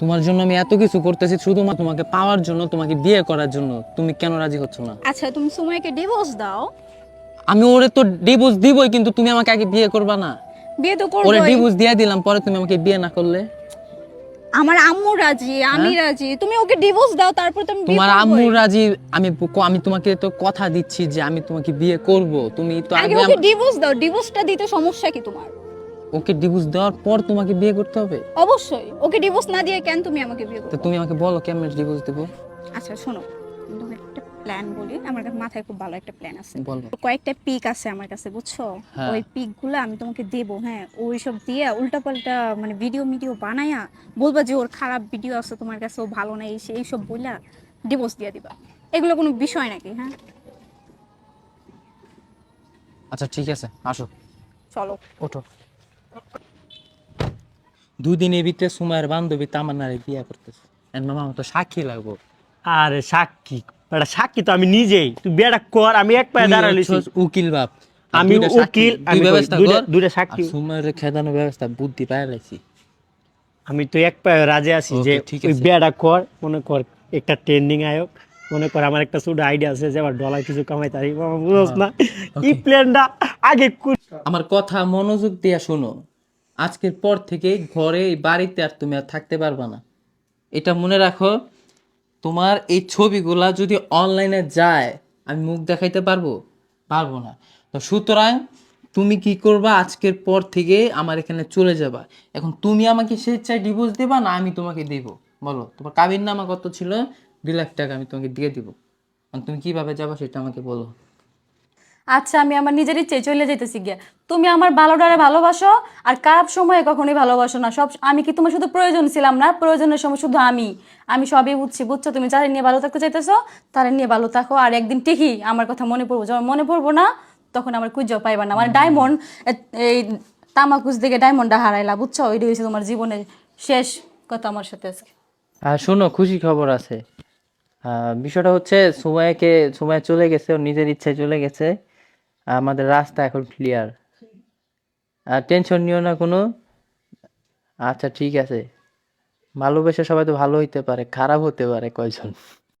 তোমার জন্য আমি এত কিছু করতেছি শুধুমাত্র তোমাকে পাওয়ার জন্য তোমাকে বিয়ে করার জন্য। তুমি কেন রাজি হচ্ছ না? আচ্ছা তুমি সুমাইকে ডিভোর্স দাও। আমি ওরে তো ডিভোর্স দিবই কিন্তু তুমি আমাকে আগে বিয়ে করবা না। বিয়ে তো ওরে ডিভোর্স দিয়ে দিলাম পরে তুমি আমাকে বিয়ে না করলে। আমার আম্মু রাজি আমি রাজি। তুমি ওকে ডিভোর্স দাও তারপর তুমি তোমার আম্মু রাজি আমি আমি তোমাকে তো কথা দিচ্ছি যে আমি তোমাকে বিয়ে করব। তুমি তো আগে ওকে ডিভোর্স দাও ডিভোর্সটা দিতে সমস্যা কি তোমার? ওকে ডিভোর্স দেওয়ার পর তোমাকে বিয়ে করতে হবে? অবশ্যই। ওকে ডিভোর্স না দিয়ে কেন তুমি আমাকে বিয়ে তো করবে? তুমি আমাকে বলো কেমন ডিভোর্স দেবো? আচ্ছা শোনো। তোমাকে একটা প্ল্যান বলি। আমার কাছে মাথায় খুব ভালো একটা প্ল্যান আছে। বলো। কয়েকটা পিক আছে আমার কাছে বুঝছ? হ্যাঁ। ওই পিকগুলো আমি তোমাকে দেবো হ্যাঁ? ওই সব দিয়ে উল্টাপাল্টা মানে ভিডিও ভিডিও বানায়া বলবা যে ওর খারাপ ভিডিও আছে তোমার কাছে ও ভালো না এই সে- এইসব বইলা ডিভোর্স দিয়ে দিবা। এগুলো কোনো বিষয় নাকি হ্যাঁ? আচ্ছা ঠিক আছে। আসো। চলো। ওঠো। দুদিনের ভিতরে সুমায়ের বান্ধবী তামান্নারে বিয়ে করতেছে। এর মামা আমার তো সাক্ষী লাগবো। আরে সাক্ষী এটা সাক্ষী তো আমি নিজেই। তুই বেড়া কর আমি এক পায়ে তুই দাঁড়ালিছি উকিল বাপ। আমি উকিল, আমি ব্যবস্থা দুইটা- কর। দুইটা সাক্ষী। সুমায়ের খেদানো ব্যবস্থা বুদ্ধি পাই লাইছি। আমি তো এক পায়ে রাজে আছি যে ঠিক ওই বেড়া কর মনে কর একটা ট্রেন্ডিং আয়ক মনে কর আমার একটা ছোট আইডিয়া আছে যে আবার ডলার কিছু কামাই তারি মামা বুঝোস না? এই প্ল্যানটা আগে আমার কথা মনোযোগ দিয়ে শোনো। আজকের পর থেকে ঘরে, বাড়িতে আর তুমি আর থাকতে পারবা না। এটা মনে রাখো, তোমার এই ছবিগুলা যদি অনলাইনে যায়, আমি মুখ দেখাইতে পারব? পারব না। তো সুতরাং তুমি কি করবা? আজকের পর থেকে আমার এখানে চলে যাবা। এখন তুমি আমাকে স্বেচ্ছায় ডিভোর্স দেবা না আমি তোমাকে দেব? বলো, তোমার কাবির নামা কত ছিল, দুই লাখ টাকা আমি তোমাকে দিয়ে দিব। তুমি কীভাবে যাবা সেটা আমাকে বলো। আচ্ছা আমি আমার নিজের ইচ্ছে চলে যেতেছি গিয়া। তুমি আমার ভালোটারে ভালোবাসো আর খারাপ সময়ে কখনোই ভালোবাসো না। সব আমি কি তোমার শুধু প্রয়োজন ছিলাম না? প্রয়োজনের সময় শুধু আমি। আমি সবই বুঝছি বুঝছ? তুমি যারা নিয়ে ভালো থাকতে চাইতেছো তারা নিয়ে ভালো থাকো। আর একদিন ঠিকই আমার কথা মনে পড়ব। যখন মনে পড়ব না তখন আমার খুঁজেও পাইবা না। মানে ডায়মন্ড এই তামাকুজ দিকে ডায়মন্ডটা হারাইলা বুঝছ? ওইটা হয়েছে তোমার জীবনের শেষ কথা আমার সাথে আজকে। আর শোনো খুশি খবর আছে। বিষয়টা হচ্ছে সুমাইকে সুমাই চলে গেছে ওর নিজের ইচ্ছায় চলে গেছে। আমাদের রাস্তা এখন ক্লিয়ার আর টেনশন নিও না কোনো। আচ্ছা ঠিক আছে। ভালোবেসে সবাই তো ভালো হইতে পারে, খারাপ হতে পারে কয়জন?